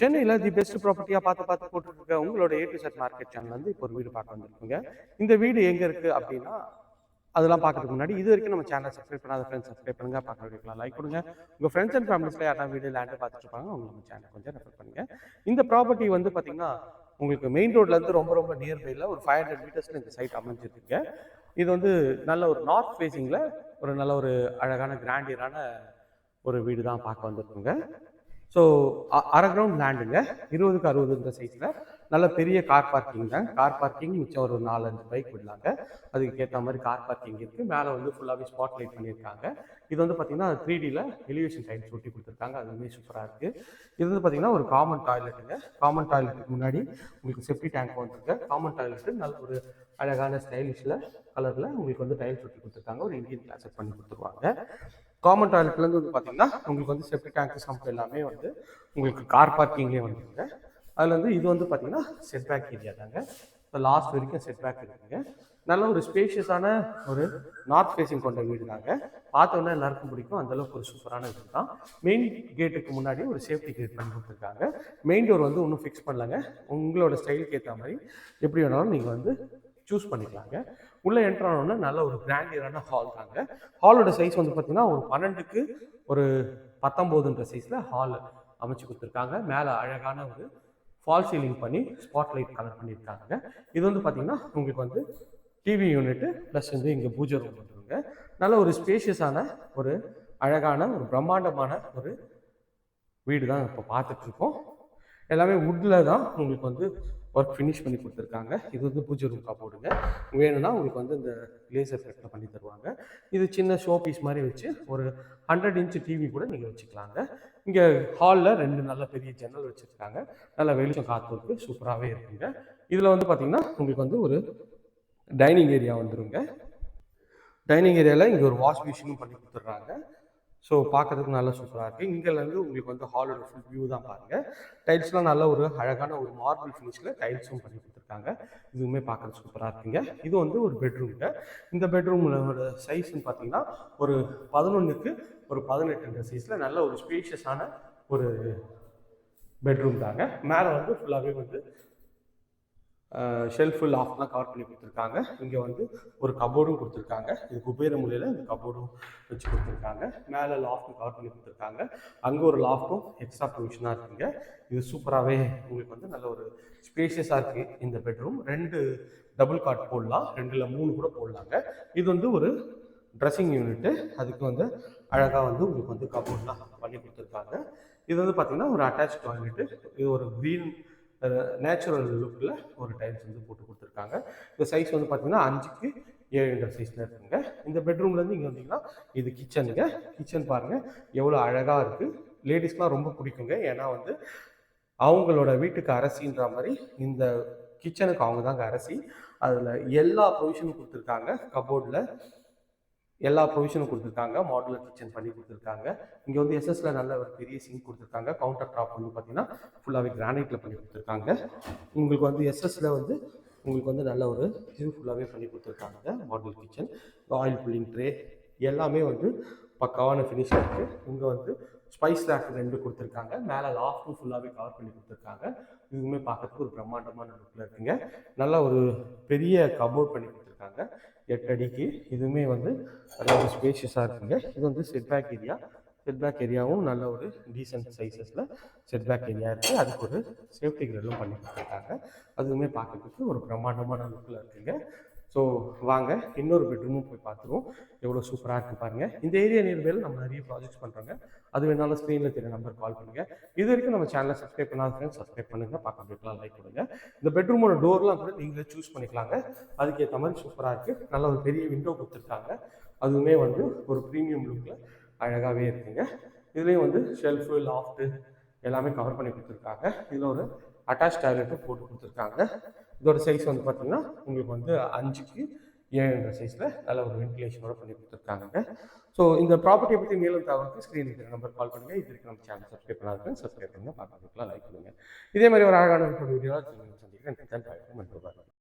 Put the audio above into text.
சென்னையில் the best ப்ராப்பர்ட்டியாக பார்த்து பார்த்து போட்டுருக்க உங்களோட A to Z market channel வந்து இப்போ ஒரு வீடு பார்க்க வந்திருக்குங்க. இந்த வீடு எங்கே இருக்குது அப்படின்னா அதெல்லாம் பார்க்கறதுக்கு முன்னாடி இது வரைக்கும் நம்ம சேனல் சப்ஸ்கிரைப் பண்ணாத ஃப்ரெண்ட்ஸ் சப்ஸ்கிரைப் பண்ணுங்க. பார்க்க வீடியோக்கலாம் லைக் கொடுங்க. உங்கள் ஃப்ரெண்ட்ஸ் அண்ட் ஃபேமிலிஸில் யாராவது வீடு லேண்டு பார்த்துட்டு இருப்பாங்க அவங்க நம்ம சேனல் கொஞ்சம் ரெஃபர் பண்ணுங்க. இந்த ப்ராப்பர்ட்டி வந்து பார்த்தீங்கன்னா உங்களுக்கு மெயின் ரோட்லேருந்து ரொம்ப ரொம்ப நியர்பையில் ஒரு ஃபைவ் ஹண்ட்ரட் மீட்டர்ஸில் இந்த சைட் அமைஞ்சிருக்குங்க இது வந்து நல்ல ஒரு நார்த் ஃபேஸிங்கில் ஒரு நல்ல ஒரு அழகான கிராண்டியரான ஒரு வீடு தான் பார்க்க வந்திருக்குங்க. ஸோ அரை கிரவுண்ட் லேண்டுங்க இருபதுக்கு அறுபதுன்ற சைஸில் நல்ல பெரிய கார் பார்க்கிங் தான். கார் பார்க்கிங் மிச்சம் ஒரு நாலஞ்சு பைக் விடலாங்க. அதுக்கு ஏற்ற மாதிரி கார் பார்க்கிங் இருக்குது மேலே வந்து ஃபுல்லாகவே ஸ்பாட் லைட் பண்ணியிருக்காங்க. இது வந்து பார்த்தீங்கன்னா த்ரீ டியில் எலிவேஷன் டைல்ஸ் சுட்டி கொடுத்துருக்காங்க. அதுவுமே சூப்பராக இருக்குது இது வந்து பார்த்தீங்கன்னா ஒரு காமன் டாய்லெட்டுங்க காமன் டாய்லெட்டுக்கு முன்னாடி உங்களுக்கு சேஃப்டி டேங்க் வந்துருக்கு. காமன் டாய்லெட்டு நல்ல ஒரு அழகான ஸ்டைலிஷில் கலரில் உங்களுக்கு வந்து டைல்ஸ் சுட்டி கொடுத்துருக்காங்க. ஒரு இந்தியன் கிளாஸ் பண்ணி கொடுத்துருவாங்க. கவர்மெண்ட் டாய்லெட்லேருந்து வந்து பார்த்தீங்கன்னா உங்களுக்கு வந்து செப்டி டேங்க் சம்ப் எல்லாமே வந்து உங்களுக்கு கார் பார்க்கிங்லேயே வந்துருங்க. அதில் வந்து இது வந்து பார்த்தீங்கன்னா செட் பேக் ஏரியா தாங்க. இப்போ லாஸ்ட் வரைக்கும் செட் பேக் இருக்குங்க. நல்ல ஒரு ஸ்பேஷியஸான ஒரு நார்த் ஃபேஸிங் கொண்ட வீடு தாங்க. பார்த்தோன்னா எல்லாருக்கும் பிடிக்கும். அந்தளவுக்கு ஒரு சூப்பரான வீடு தான். மெயின் கேட்டுக்கு முன்னாடி ஒரு சேஃப்டி கேட் பண்ணி கொடுத்துருக்காங்க. மெயின் டோர் வந்து ஒன்றும் ஃபிக்ஸ் பண்ணலங்க. உங்களோட ஸ்டைலுக்கு ஏற்ற மாதிரி எப்படி வேணாலும் நீங்கள் வந்து சூஸ் பண்ணிக்கலாங்க. உள்ளே என்ட்ரானோன்னா நல்ல ஒரு கிராண்டியரான ஹால் தாங்க. ஹாலோட சைஸ் வந்து பார்த்தீங்கன்னா ஒரு பன்னெண்டுக்கு ஒரு பத்தொம்போதுன்ற சைஸில் ஹால் அமைச்சு கொடுத்துருக்காங்க. மேலே அழகான ஒரு ஃபால் சீலிங் பண்ணி ஸ்பாட் லைட் கலர் பண்ணியிருக்காங்க. இது வந்து பார்த்தீங்கன்னா உங்களுக்கு வந்து டிவி யூனிட்டு ப்ளஸ் வந்து இங்கே பூஜை ரூம் வந்துருங்க. நல்ல ஒரு ஸ்பேஷியஸான ஒரு அழகான ஒரு பிரம்மாண்டமான ஒரு வீடு தான் இப்போ பார்த்துட்ருக்கோம் எல்லாமே வுட்டில் தான் உங்களுக்கு வந்து ஒர்க் ஃபினிஷ் பண்ணி கொடுத்துருக்காங்க. இது வந்து பூஜை ரூம் போடுங்க. வேணும்னா உங்களுக்கு வந்து இந்த லேசர் கட்டில் பண்ணி தருவாங்க. இது சின்ன ஷோ பீஸ் மாதிரி வச்சு ஒரு ஹண்ட்ரட் இன்ச் டிவி கூட நீங்கள் வச்சுக்கலாங்க. இங்கே ஹாலில் ரெண்டு நல்ல பெரிய ஜன்னல் வச்சுருக்காங்க. நல்ல வெளிச்சம் காற்று இருக்குது சூப்பராகவே இருக்குங்க. இதில் வந்து பார்த்திங்கன்னா உங்களுக்கு வந்து ஒரு டைனிங் ஏரியா வந்துருங்க. டைனிங் ஏரியாவில் இங்கே ஒரு வாஷ் மிஷினும் பண்ணி கொடுத்துட்றாங்க. ஸோ பார்க்கறதுக்கு நல்லா சூப்பராக இருக்குது இங்கேருந்து உங்களுக்கு வந்து ஹாலோட ஃபுல் வியூ தான் பாருங்கள் டைல்ஸ்லாம் நல்ல ஒரு அழகான ஒரு மார்பிள் ஃபினிஷில் டைல்ஸும் பண்ணி கொடுத்துருக்காங்க. இதுவுமே பார்க்குறது சூப்பராக இருக்குங்க. இது வந்து ஒரு பெட்ரூம்ங்க இந்த பெட்ரூமோட சைஸ்ன்னு பார்த்தீங்கன்னா ஒரு பதினொன்றுக்கு ஒரு பதினெட்டுன்ற சைஸில் நல்ல ஒரு ஸ்பேஷியஸான ஒரு பெட்ரூம் தாங்க. மேலே வந்து ஃபுல்லாகவே வந்து ஷெல்ஃபு லாஃப்ட்லாம் கவர் பண்ணி கொடுத்துருக்காங்க. இங்கே வந்து ஒரு கபோர்டும் கொடுத்துருக்காங்க. இது குபேர முறையில் இந்த கபோர்டும் வச்சு கொடுத்துருக்காங்க. மேலே லாஃப்ட்டும் கவர் பண்ணி கொடுத்துருக்காங்க. அங்கே ஒரு லாஃப்ட்டும் எக்ஸ்ட்ரா ப்ரொவிஷனாக இருக்குங்க. இது சூப்பராகவே உங்களுக்கு வந்து நல்ல ஒரு ஸ்பேஷியஸாக இருக்குது இந்த பெட்ரூம் ரெண்டு டபுள் காட் போடலாம். ரெண்டில் மூணு கூட போடலாங்க. இது வந்து ஒரு ட்ரெஸ்ஸிங் யூனிட்டு அதுக்கு வந்து அழகாக வந்து உங்களுக்கு வந்து கபோர்ட்லாம் பண்ணி கொடுத்துருக்காங்க. இது வந்து பார்த்திங்கன்னா ஒரு அட்டாச் டாய்லெட்டு இது ஒரு க்ரீன் நேச்சுரல் லுக்கில் ஒரு டைல்ஸ் வந்து போட்டு கொடுத்துருக்காங்க. இந்த சைஸ் வந்து பார்த்தீங்கன்னா அஞ்சுக்கு ஏழுன்ற சைஸில் இருக்குங்க. இந்த பெட்ரூம்லேருந்து இங்கே வந்தீங்கன்னா இது கிச்சனுங்க கிச்சன் பாருங்கள் எவ்வளோ அழகாக இருக்குது லேடிஸ்லாம் ரொம்ப பிடிக்குங்க. ஏன்னா வந்து அவங்களோட வீட்டுக்கு அரசின்ற மாதிரி இந்த கிச்சனுக்கு அவங்க தாங்க அரசி. அதில் எல்லா ப்ரொவிஷனும் கொடுத்துருக்காங்க. கபோர்டில் எல்லா ப்ரொவிஷனும் கொடுத்துருக்காங்க. மாடுலர் கிச்சன் பண்ணி கொடுத்துருக்காங்க. இங்கே வந்து எஸ்எஸ்ல நல்ல ஒரு பெரிய சிங்க் கொடுத்துருக்காங்க. கவுண்டர் டாப் வந்து பார்த்தீங்கன்னா ஃபுல்லாகவே கிரானைட்டில் பண்ணி கொடுத்துருக்காங்க. உங்களுக்கு வந்து எஸ்எஸ்ல வந்து உங்களுக்கு வந்து நல்ல ஒரு இது ஃபுல்லாகவே பண்ணி கொடுத்துருக்காங்க. Modular kitchen oil pulling tray எல்லாமே வந்து பக்காவான ஃபினிஷாக இருக்குது இங்கே வந்து ஸ்பைஸ் ரேக் ரெண்டு கொடுத்துருக்காங்க. மேலே லாஃப்ட்டும் ஃபுல்லாகவே கவர் பண்ணி கொடுத்துருக்காங்க. இதுவுமே பார்க்கறதுக்கு ஒரு பிரம்மாண்டமான லுக்கில் இருக்குங்க. நல்ல ஒரு பெரிய கபோர்ட் பண்ணி கொடுத்துருக்காங்க. எட்டு அடிக்கு இதுவுமே வந்து நல்ல ஒரு ஸ்பேஷியஸாக இருக்குங்க. இது வந்து செட்பேக் ஏரியா செட்பேக் ஏரியாவும் நல்ல ஒரு டீசென்ட் சைஸஸில் செட்பேக் ஏரியா இருக்குது அதுக்கு ஒரு சேஃப்டி கிரெல்லும் பண்ணி கொடுத்துருக்காங்க. அதுவுமே பார்க்கறதுக்கு ஒரு பிரம்மாண்டமான லுக்கில் இருக்குங்க. ஸோ வாங்க இன்னொரு பெட்ரூமும் போய் பார்த்துருவோம். எவ்வளோ சூப்பராக இருக்குது பாருங்கள் இந்த ஏரியா நியர்பையில் நம்ம நிறைய ப்ராஜெக்ட்ஸ் பண்ணுறாங்க அது வேணாலும் ஸ்க்ரீனில் தெரிய நம்பர் கால் பண்ணுங்கள் இது வரைக்கும் நம்ம சேனலை சப்ஸ்கிரைப் பண்ணாத ஃப்ரெண்ட்ஸ் சப்ஸ்கிரைப் பண்ணுங்கள் பார்க்கலாம் லைக் கொடுங்க. இந்த பெட்ரூமோட டோர்லாம் கூட நீங்களே சூஸ் பண்ணிக்கலாங்க. அதுக்கேற்ற மாதிரி சூப்பராக இருக்குது நல்ல ஒரு பெரிய விண்டோ கொடுத்துருக்காங்க. அதுவுமே வந்து ஒரு ப்ரீமியம் லுக்கில் அழகாகவே இருக்குங்க. இதுலேயும் வந்து ஷெல்ஃபு லாஃப்ட்டு எல்லாமே கவர் பண்ணி கொடுத்துருக்காங்க. இதில் ஒரு அட்டாச் டாய்லெட்டும் போட்டு கொடுத்துருக்காங்க. இதோட சைஸ் வந்து பார்த்தீங்கன்னா உங்களுக்கு வந்து அஞ்சுக்கு ஏழுன்ற சைஸில் நல்ல ஒரு வென்டிலேஷனோட பண்ணி கொடுத்துருக்காங்க ஸோ இந்த ப்ராப்பர்ட்டியை பற்றி மேலும் தகவலுக்கு ஸ்க்ரீன் இருக்கிற நம்பர் கால் பண்ணுங்கள் இது நம்ம சேனல் சப்ஸ்கிரைப் பண்ணாதுக்கு சப்ஸ்கிரைப் பண்ணுங்கள் பார்க்கலாம் லைக் பண்ணுங்கள் இதே மாதிரி ஒரு அழகான வீடியோ சந்திக்கிறேன்.